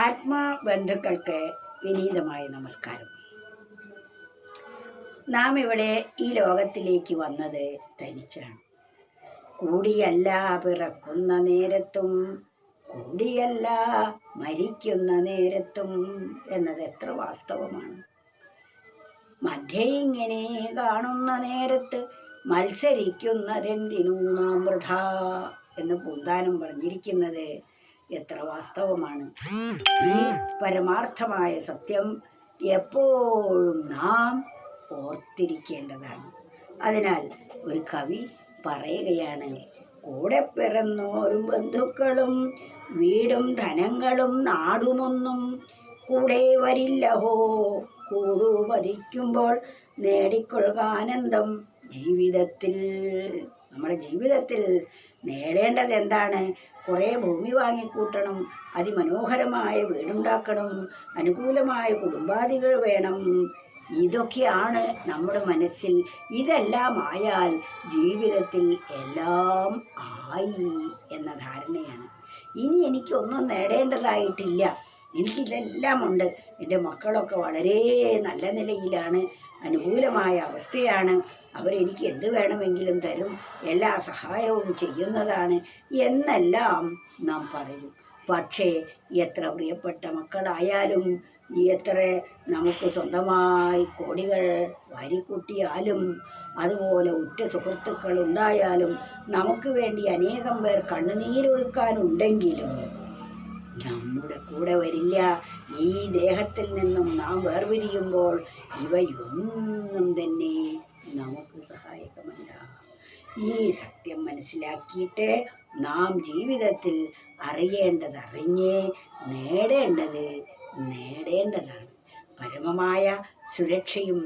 ആത്മാബന്ധുക്കൾക്ക് വിനീതമായ നമസ്കാരം. നാം ഇവിടെ ഈ ലോകത്തിലേക്ക് വന്നത് തനിച്ചാണ് കൂടിയല്ല പിറക്കുന്ന നേരത്തും കൂടിയല്ല മരിക്കുന്ന നേരത്തും എന്നത് എത്ര വാസ്തവമാണ്. മധ്യേ ഇങ്ങനെ കാണുന്ന നേരത്ത് മത്സരിക്കുന്നതെന്തിനു നാം വൃഥ എന്ന് പൂന്താനം പറഞ്ഞിരിക്കുന്നത് എത്ര വാസ്തവമാണ്? ഈ പരമാർത്ഥമായ സത്യം എപ്പോഴും നാം ഓർത്തിരിക്കേണ്ടതാണ്. അതിനാൽ ഒരു കവി പറയുകയാണ് കൂടെ പിറന്നോരും ബന്ധുക്കളും വീടും ധനങ്ങളും നാടുമൊന്നും കൂടെ വരില്ലഹോ. കൂടുപതിക്കുമ്പോൾ നേടിക്കൊള്ളുക ആനന്ദം ജീവിതത്തിൽ നമ്മുടെ ജീവിതത്തിൽ നേടേണ്ടത് എന്താണ്? കുറേ ഭൂമി വാങ്ങിക്കൂട്ടണം അതിമനോഹരമായ വീടുണ്ടാക്കണം അനുകൂലമായ കുടുംബാദികൾ വേണം. ഇതൊക്കെയാണ് നമ്മുടെ മനസ്സിൽ. ഇതെല്ലാം ആയാൽ ജീവിതത്തിൽ എല്ലാം ആയി എന്ന ധാരണയാണ്. ഇനി എനിക്കൊന്നും നേടേണ്ടതായിട്ടില്ല. എനിക്കിതെല്ലാം ഉണ്ട് എന്റെ മക്കളൊക്കെ വളരെ നല്ല നിലയിലാണ്. അനുകൂലമായ അവസ്ഥയാണ്. അവരെനിക്ക് എന്ത് വേണമെങ്കിലും തരും എല്ലാ സഹായവും ചെയ്യുന്നതാണ് എന്നെല്ലാം നാം പറയും. പക്ഷേ എത്ര പ്രിയപ്പെട്ട മക്കളായാലും എത്ര നമുക്ക് സ്വന്തമായി കോടികൾ വാരിക്കൂട്ടിയാലും അതുപോലെ ഉറ്റ സുഹൃത്തുക്കൾ ഉണ്ടായാലും നമുക്ക് വേണ്ടി അനേകം പേർ കണ്ണുനീരൊഴുക്കാനുണ്ടെങ്കിലും നമ്മുടെ കൂടെ വരില്ല. ഈ ദേഹത്തിൽ നിന്നും നാം വേർപിരിയുമ്പോൾ ഇവയൊന്നും തന്നെ നമുക്ക് സഹായകമല്ല. ഈ സത്യം മനസ്സിലാക്കിയിട്ട് നാം ജീവിതത്തിൽ അറിയേണ്ടത് അറിഞ്ഞ് നേടേണ്ടത് നേടേണ്ടതാണ്. പരമമായ സുരക്ഷയും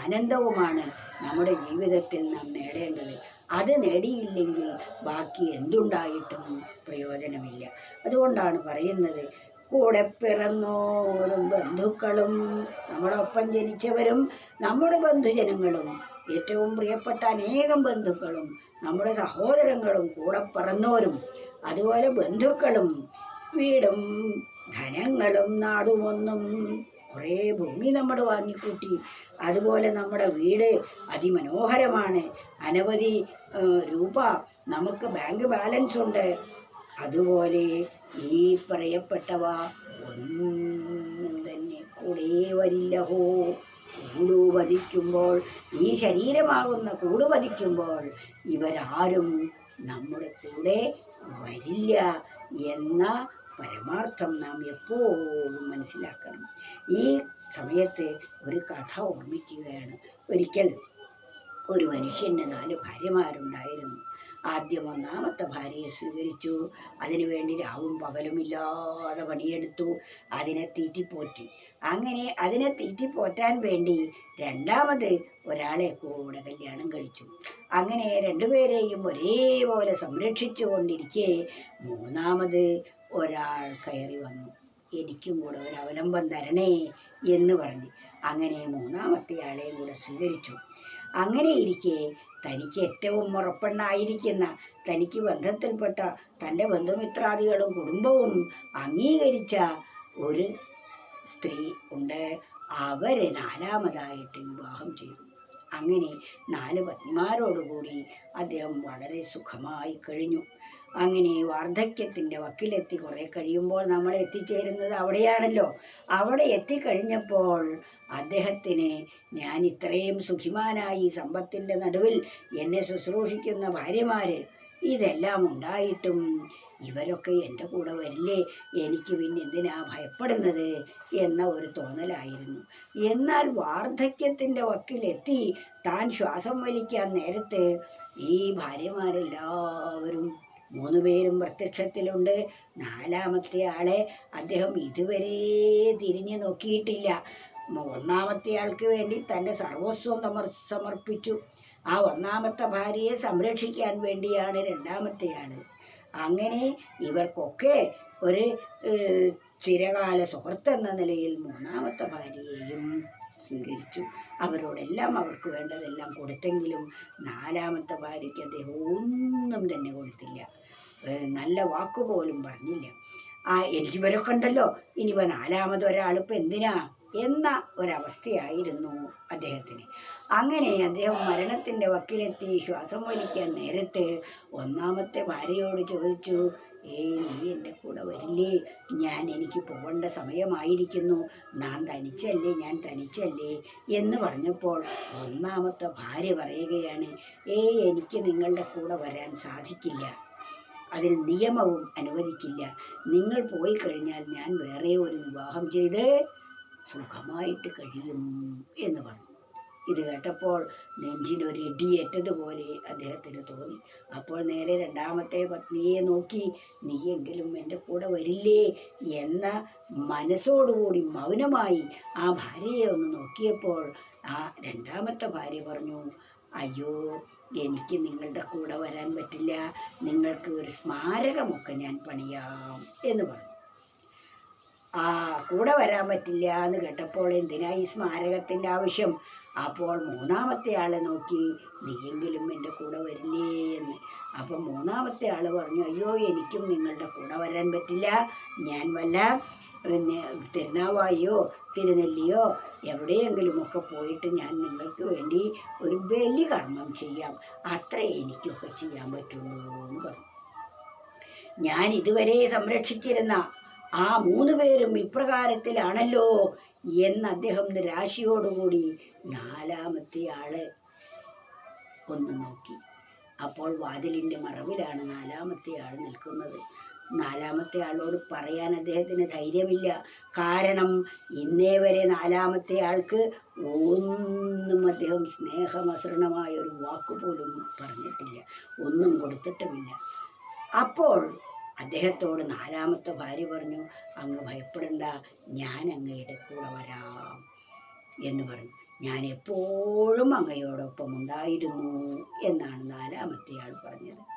ആനന്ദവുമാണ് നമ്മുടെ ജീവിതത്തിൽ നാം നേടേണ്ടത്. അത് നേടിയില്ലെങ്കിൽ ബാക്കി എന്തുണ്ടായിട്ടും പ്രയോജനമില്ല. അതുകൊണ്ടാണ് പറയുന്നത് കൂടെ പിറന്നോരും ബന്ധുക്കളും നമ്മളൊപ്പം ജനിച്ചവരും നമ്മുടെ ബന്ധുജനങ്ങളും ഏറ്റവും പ്രിയപ്പെട്ട അനേകം ബന്ധുക്കളും നമ്മുടെ സഹോദരങ്ങളും കൂടെ പറന്നവരും അതുപോലെ ബന്ധുക്കളും വീടും ധനങ്ങളും നാടുമൊന്നും കുറേ ഭൂമി നമ്മൾ വാങ്ങിക്കൂട്ടി. അതുപോലെ നമ്മുടെ വീട് അതിമനോഹരമാണ്. അനവധി രൂപ നമുക്ക് ബാങ്ക് ബാലൻസ് ഉണ്ട്. അതുപോലെ ഈ പറയപ്പെട്ടവ ഒന്നും തന്നെ കൂടെ വരില്ലഹോ കൂട് വധിക്കുമ്പോൾ ഈ ശരീരമാകുന്ന കൂടു വധിക്കുമ്പോൾ ഇവരാരും നമ്മുടെ കൂടെ വരില്ല എന്ന പരമാർത്ഥം നാം എപ്പോഴും മനസ്സിലാക്കണം. ഈ സമയത്ത് ഒരു കഥ ഓർമ്മിക്കുകയാണ്. ഒരിക്കൽ ഒരു മനുഷ്യന് നാല് ഭാര്യമാരുണ്ടായിരുന്നു. ആദ്യം ഒന്നാമത്തെ ഭാര്യയെ സ്വീകരിച്ചു. അതിനുവേണ്ടി രാവും പകലുമില്ലാതെ പണിയെടുത്തു. അതിനെ തീറ്റിപ്പോറ്റി. അങ്ങനെ അതിനെ തീറ്റി പോറ്റാൻ വേണ്ടി രണ്ടാമത് ഒരാളെ കൂടെ കല്യാണം കഴിച്ചു. അങ്ങനെ രണ്ടുപേരെയും ഒരേപോലെ സംരക്ഷിച്ചു കൊണ്ടിരിക്കെ മൂന്നാമത് ഒരാൾ കയറി വന്നു. എനിക്കും കൂടെ ഒരു അവലംബം തരണേ എന്ന് പറഞ്ഞു. അങ്ങനെ മൂന്നാമത്തെ ആളെയും കൂടെ സ്വീകരിച്ചു. അങ്ങനെ ഇരിക്കെ തനിക്ക് ഏറ്റവും ഉറപ്പെണ്ണായിരിക്കുന്ന തനിക്ക് ബന്ധത്തിൽപ്പെട്ട തന്റെ ബന്ധുമിത്രാദികളും കുടുംബവും അംഗീകരിച്ച ഒരു സ്ത്രീ ഉണ്ട്. അവരെ നാലാമതായിട്ട് വിവാഹം ചെയ്തു. അങ്ങനെ നാല് പത്നിമാരോടുകൂടി അദ്ദേഹം വളരെ സുഖമായി കഴിഞ്ഞു. അങ്ങനെ വാർദ്ധക്യത്തിന്റെ വക്കിലെത്തി കുറേ കഴിയുമ്പോൾ നമ്മൾ എത്തിച്ചേരുന്നത് അവിടെയാണല്ലോ. അവിടെ എത്തിക്കഴിഞ്ഞപ്പോൾ അദ്ദേഹത്തിന് ഞാൻ ഇത്രയും സുഖിമാനായി സമ്പത്തിന്റെ നടുവിൽ എന്നെ ശുശ്രൂഷിക്കുന്ന ഭാര്യമാർ ഇതെല്ലാം ഉണ്ടായിട്ടും ഇവരൊക്കെ എന്റെ കൂടെ വരില്ലേ? എനിക്ക് പിന്നെ എന്തിനാ ഭയപ്പെടുന്നത്? എന്ന ഒരു തോന്നലായിരുന്നു. എന്നാൽ വാർദ്ധക്യത്തിന്റെ വക്കിലെത്തി താൻ ശ്വാസം വലിക്കാൻ നേരത്ത് ഈ ഭാര്യമാരെല്ലാവരും മൂന്ന് പേരും പ്രത്യക്ഷത്തിലുണ്ട്. നാലാമത്തെ ആളെ അദ്ദേഹം ഇതുവരെ തിരിഞ്ഞു നോക്കിയിട്ടില്ല. ഒന്നാമത്തെ ആൾക്ക് വേണ്ടി തന്റെ സർവസ്വം സമർ സമർപ്പിച്ചു. ആ ഒന്നാമത്തെ ഭാര്യയെ സംരക്ഷിക്കാൻ വേണ്ടിയാണ് രണ്ടാമത്തെ ആൾ അങ്ങനെ ഇവർക്കൊക്കെ ഒരു ചിരകാല സുഹൃത്തെന്ന നിലയിൽ മൂന്നാമത്തെ ഭാര്യയെയും സ്വീകരിച്ചു. അവരോടെല്ലാം അവർക്ക് വേണ്ടതെല്ലാം കൊടുത്തെങ്കിലും നാലാമത്തെ ഭാര്യയ്ക്ക് അദ്ദേഹം ഒന്നും തന്നെ കൊടുത്തില്ല. നല്ല വാക്കുപോലും പറഞ്ഞില്ല. ആ എനിക്ക് ഇവരൊക്കെ ഉണ്ടല്ലോ ഇനിയിപ്പോൾ നാലാമത് ഒരാളിപ്പോൾ എന്തിനാ? എന്ന ഒരവസ്ഥയായിരുന്നു അദ്ദേഹത്തിന്. അങ്ങനെ അദ്ദേഹം മരണത്തിന്റെ വക്കിലെത്തി ശ്വാസം വലിക്കാൻ നേരത്ത് ഒന്നാമത്തെ ഭാര്യയോട് ചോദിച്ചു ഏയ് നീ എന്റെ കൂടെ വരില്ലേ? ഞാൻ എനിക്ക് പോകേണ്ട സമയമായിരിക്കുന്നു. നാൻ തനിച്ചല്ലേ ഞാൻ തനിച്ചല്ലേ? എന്ന് പറഞ്ഞപ്പോൾ ഒന്നാമത്തെ ഭാര്യ പറയുകയാണ് ഏയ് എനിക്ക് നിങ്ങളുടെ കൂടെ വരാൻ സാധിക്കില്ല. അതിന് നിയമവും അനുവദിക്കില്ല. നിങ്ങൾ പോയി കഴിഞ്ഞാൽ ഞാൻ വേറെ ഒരു വിവാഹം ചെയ്ത് സുഖമായിട്ട് കഴിയും എന്ന് പറഞ്ഞു. ഇത് കേട്ടപ്പോൾ നെഞ്ചിനൊരു ഇടിയേറ്റതുപോലെ അദ്ദേഹത്തിന് തോന്നി. അപ്പോൾ നേരെ രണ്ടാമത്തെ പത്നിയെ നോക്കി നീയെങ്കിലും എന്റെ കൂടെ വരില്ലേ? എന്ന മനസ്സോടുകൂടി മൗനമായി ആ ഭാര്യയെ ഒന്ന് നോക്കിയപ്പോൾ ആ രണ്ടാമത്തെ ഭാര്യ പറഞ്ഞു അയ്യോ എനിക്ക് നിങ്ങളുടെ കൂടെ വരാൻ പറ്റില്ല. നിങ്ങൾക്ക് ഒരു സ്മാരകമൊക്കെ ഞാൻ പണിയാം എന്ന് പറഞ്ഞു. ആ കൂടെ വരാൻ പറ്റില്ല എന്ന് കേട്ടപ്പോൾ എന്തിനാ ഈ സ്മാരകത്തിന്റെ ആവശ്യം? അപ്പോൾ മൂന്നാമത്തെ ആളെ നോക്കി നീയെങ്കിലും എന്റെ കൂടെ വരില്ലേ? എന്ന്. അപ്പം മൂന്നാമത്തെ ആൾ പറഞ്ഞു അയ്യോ എനിക്കും നിങ്ങളുടെ കൂടെ വരാൻ പറ്റില്ല. ഞാൻ വല്ല പിന്നെ തിരുനാവായോ തിരുനെല്ലിയോ എവിടെയെങ്കിലുമൊക്കെ പോയിട്ട് ഞാൻ നിങ്ങൾക്ക് വേണ്ടി ഒരു ബലി കർമ്മം ചെയ്യാം. അത്രേ എനിക്കൊക്കെ ചെയ്യാൻ പറ്റുള്ളൂ എന്ന് പറഞ്ഞു. ഞാൻ ഇതുവരെ സംരക്ഷിച്ചിരുന്ന ആ മൂന്ന് പേരും ഇപ്രകാരത്തിലാണല്ലോ. എന്ന് അദ്ദേഹം നിരാശയോടുകൂടി നാലാമത്തെ ആൾ ഒന്ന് നോക്കി. അപ്പോൾ വാതിലിന്റെ മറവിലാണ് നാലാമത്തെ ആൾ നിൽക്കുന്നത്. നാലാമത്തെ ആളോട് പറയാൻ അദ്ദേഹത്തിന് ധൈര്യമില്ല. കാരണം ഇന്നേ വരെ നാലാമത്തെ ആൾക്ക് ഒന്നും അദ്ദേഹം സ്നേഹമസൃണമായ ഒരു വാക്കുപോലും പറഞ്ഞിട്ടില്ല. ഒന്നും കൊടുത്തിട്ടുമില്ല. അപ്പോൾ അദ്ദേഹത്തോട് നാലാമത്തെ ഭാര്യ പറഞ്ഞു അങ്ങ് ഭയപ്പെടണ്ട ഞാൻ അങ്ങയുടെ കൂടെ വരാം എന്ന് പറഞ്ഞു. ഞാൻ എപ്പോഴും അങ്ങയോടൊപ്പം ഉണ്ടായിരുന്നു എന്നാണ് നാലാമത്തെ ആൾ പറഞ്ഞത്.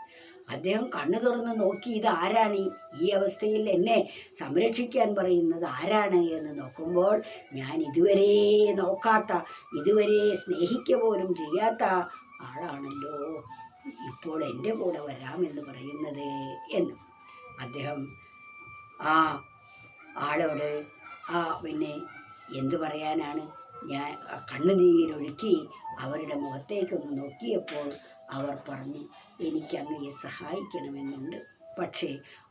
അദ്ദേഹം കണ്ണു തുറന്ന് നോക്കി ഇത് ആരാണ്? ഈ- അവസ്ഥയിൽ എന്നെ സംരക്ഷിക്കാൻ പറയുന്നത് ആരാണ്? എന്ന് നോക്കുമ്പോൾ ഞാൻ ഇതുവരെ നോക്കാത്ത ഇതുവരെ സ്നേഹിക്ക പോലും ചെയ്യാത്ത ആളാണല്ലോ. ഇപ്പോൾ എന്റെ കൂടെ വരാമെന്ന് പറയുന്നത് എന്ന് അദ്ദേഹം ആ ആളോട് ആ പിന്നെ എന്തു പറയാനാണ്? ഞാൻ കണ്ണുനീരൊഴുക്കി അവരുടെ മുഖത്തേക്ക് നോക്കിയപ്പോൾ അവർ പറഞ്ഞു എനിക്ക് അങ്ങയെ സഹായിക്കണമെന്നുണ്ട്. പക്ഷേ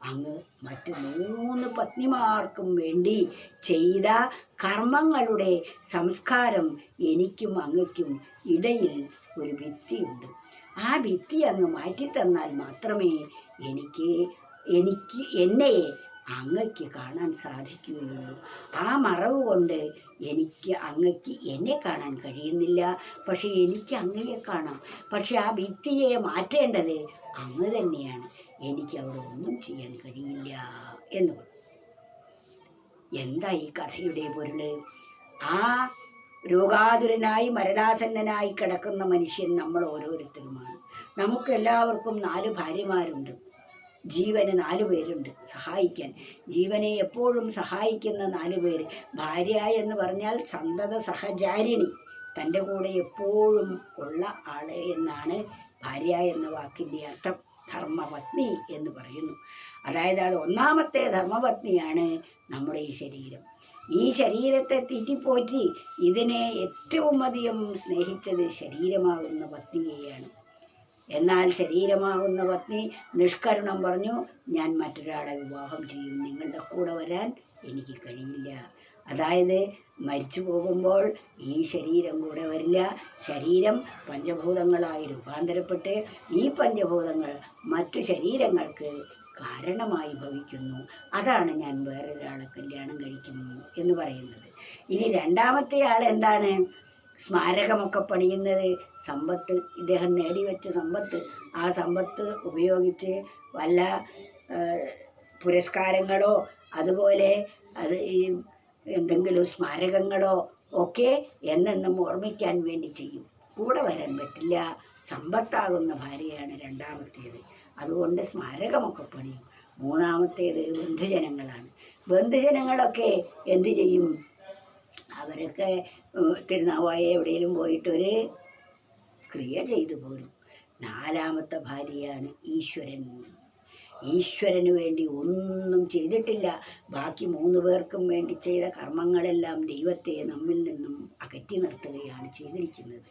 അങ്ങ് മറ്റ് മൂന്ന് പത്നിമാർക്കും വേണ്ടി ചെയ്ത കർമ്മങ്ങളുടെ സംസ്കാരം എനിക്കും അങ്ങയ്ക്കും ഇടയിൽ ഒരു ഭിത്തിയുണ്ട്. ആ ഭിത്തി അങ്ങ് മാറ്റിത്തന്നാൽ മാത്രമേ എനിക്ക് എനിക്ക് എന്നെ അങ്ങയ്ക്ക് കാണാൻ സാധിക്കുകയുള്ളൂ. ആ മറവ് കൊണ്ട് എനിക്ക് അങ്ങയ്ക്ക് എന്നെ കാണാൻ കഴിയുന്നില്ല. പക്ഷേ എനിക്ക് അങ്ങയെ കാണാം. പക്ഷെ ആ ഭിത്തിയെ മാറ്റേണ്ടത് അങ്ങ് തന്നെയാണ്. എനിക്ക് അവിടെ ഒന്നും ചെയ്യാൻ കഴിയില്ല എന്ന് എന്താ ഈ കഥയുടെ പൊരുൾ? ആ രോഗാതുരനായി മരണാസന്നനായി കിടക്കുന്ന മനുഷ്യൻ നമ്മൾ ഓരോരുത്തരുമാണ്. നമുക്കെല്ലാവർക്കും നാല് ഭാര്യമാരുണ്ട്. ജീവന് നാല് പേരുണ്ട്. സഹായിക്കാൻ. ജീവനെ എപ്പോഴും സഹായിക്കുന്ന നാല് പേര്. ഭാര്യ എന്ന് പറഞ്ഞാൽ സന്തത സഹചാരിണി. തന്റെ കൂടെ എപ്പോഴും ഉള്ള ആളെ എന്നാണ് ഭാര്യ എന്ന വാക്കിന്റെ അർത്ഥം. ധർമ്മപത്നി എന്ന് പറയുന്നു. അതായത് അത് ഒന്നാമത്തെ ധർമ്മപത്നിയാണ് നമ്മുടെ ഈ ശരീരം. ഈ ശരീരത്തെ തീറ്റിപ്പോറ്റി ഇതിനെ ഏറ്റവും അധികം സ്നേഹിച്ചത് ശരീരമാകുന്ന പത്നിയെയാണ്. എന്നാൽ ശരീരമാകുന്ന പത്നി നിഷ്കരണം പറഞ്ഞു ഞാൻ മറ്റൊരാളെ വിവാഹം ചെയ്യും. നിങ്ങളുടെ കൂടെ വരാൻ എനിക്ക് കഴിയില്ല. അതായത് മരിച്ചു പോകുമ്പോൾ ഈ ശരീരം കൂടെ വരില്ല. ശരീരം പഞ്ചഭൂതങ്ങളായി രൂപാന്തരപ്പെട്ട് ഈ പഞ്ചഭൂതങ്ങൾ മറ്റു ശരീരങ്ങൾക്ക് കാരണമായി ഭവിക്കുന്നു. അതാണ് ഞാൻ വേറൊരാളെ കല്യാണം കഴിക്കുന്നു എന്ന് പറയുന്നത്. ഇനി രണ്ടാമത്തെ ആൾ എന്താണ്? സ്മാരകമൊക്കെ പണിയുന്നത് സമ്പത്ത് ഇദ്ദേഹം നേടിവെച്ച സമ്പത്ത്. ആ സമ്പത്ത് ഉപയോഗിച്ച് വല്ല പുരസ്കാരങ്ങളോ അതുപോലെ അത് ഈ എന്തെങ്കിലും സ്മാരകങ്ങളോ ഒക്കെ എന്നെന്നും ഓർമ്മിക്കാൻ വേണ്ടി ചെയ്യും. കൂടെ വരാൻ പറ്റില്ല. സമ്പത്താകുന്ന ഭാര്യയാണ് രണ്ടാമത്തേത്. അതുകൊണ്ട് സ്മാരകമൊക്കെ പണിയും. മൂന്നാമത്തേത് ബന്ധുജനങ്ങളാണ്. ബന്ധുജനങ്ങളൊക്കെ എന്തു ചെയ്യും? അവരൊക്കെ തിരുനാവായ എവിടെയെങ്കിലും പോയിട്ടൊരു ക്രിയ ചെയ്തു പോരും നാലാമത്തെ ഭാര്യയാണ് ഈശ്വരൻ. ഈശ്വരന് വേണ്ടി ഒന്നും ചെയ്തിട്ടില്ല. ബാക്കി മൂന്ന് പേർക്കും വേണ്ടി ചെയ്ത കർമ്മങ്ങളെല്ലാം ദൈവത്തെ നമ്മിൽ നിന്നും അകറ്റി നിർത്തുകയാണ് ചെയ്തിരിക്കുന്നത്.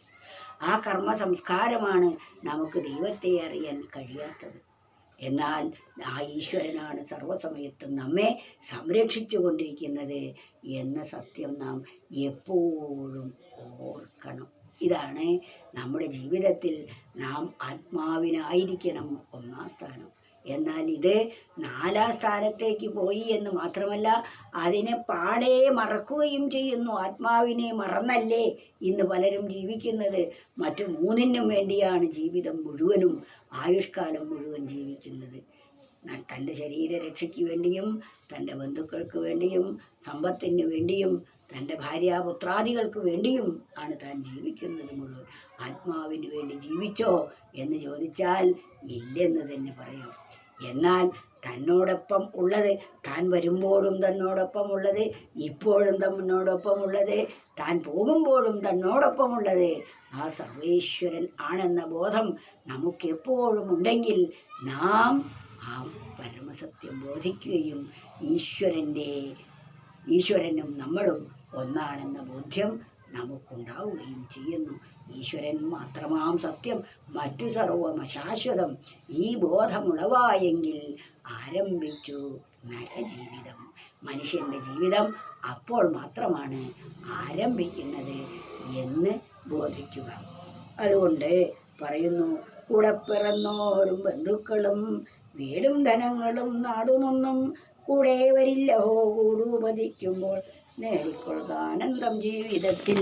ആ കർമ്മ സംസ്കാരമാണ് നമുക്ക് ദൈവത്തെ അറിയാൻ കഴിയാത്തത്. എന്നാൽ ആ ഈശ്വരനാണ് സർവസമയത്തും നമ്മെ സംരക്ഷിച്ചു കൊണ്ടിരിക്കുന്നത് എന്ന സത്യം നാം എപ്പോഴും ഓർക്കണം. ഇതാണ് നമ്മുടെ ജീവിതത്തിൽ നാം ആത്മാവിനായിരിക്കണം ഒന്നാം സ്ഥാനം. എന്നാൽ ഇത് നാലാം സ്ഥാനത്തേക്ക് പോയി എന്ന് മാത്രമല്ല അതിനെ പാടെ മറക്കുകയും ചെയ്യുന്നു. ആത്മാവിനെ മറന്നല്ലേ ഇന്ന് പലരും ജീവിക്കുന്നത്. മറ്റു മൂന്നിനും വേണ്ടിയാണ് ജീവിതം മുഴുവനും ആയുഷ്കാലം മുഴുവൻ ജീവിക്കുന്നത്. തന്റെ ശരീരരക്ഷയ്ക്ക് വേണ്ടിയും തന്റെ ബന്ധുക്കൾക്ക് വേണ്ടിയും സമ്പത്തിന് വേണ്ടിയും തന്റെ ഭാര്യാപുത്രാദികൾക്ക് വേണ്ടിയും ആണ് താൻ ജീവിക്കുന്നത് മുഴുവൻ. ആത്മാവിന് വേണ്ടി ജീവിച്ചോ എന്ന് ചോദിച്ചാൽ ഇല്ലെന്ന് തന്നെ പറയാം. എന്നാൽ തന്നോടൊപ്പം ഉള്ളത് താൻ വരുമ്പോഴും തന്നോടൊപ്പം ഉള്ളത് ഇപ്പോഴും തന്നോടൊപ്പം ഉള്ളത് താൻ പോകുമ്പോഴും തന്നോടൊപ്പം ഉള്ളത്. ആ സർവേശ്വരൻ ആണെന്ന ബോധം നമുക്കെപ്പോഴും ഉണ്ടെങ്കിൽ നാം ആ പരമസത്യം ബോധിക്കുകയും ഈശ്വരന്റെ ഈശ്വരനും നമ്മളും ഒന്നാണെന്ന ബോധ്യം നമുക്കുണ്ടാവുകയും ചെയ്യുന്നു. ഈശ്വരൻ മാത്രമാം സത്യം മറ്റു സർവം അശാശ്വതം ഈ ബോധമുളവായെങ്കിൽ ആരംഭിച്ചു നരജീവിതം. മനുഷ്യന്റെ ജീവിതം അപ്പോൾ മാത്രമാണ് ആരംഭിക്കുന്നത് എന്ന് ബോധിക്കുക. അതുകൊണ്ട് പറയുന്നു കൂടെ പിറന്നോരും ബന്ധുക്കളും വീടും ധനങ്ങളും നാടുമൊന്നും കൂടെ വരില്ലഹോ കൂടുപതിക്കുമ്പോൾ നേടിക്കൊള്ളുക ആനന്ദം ജീവിതത്തിൽ.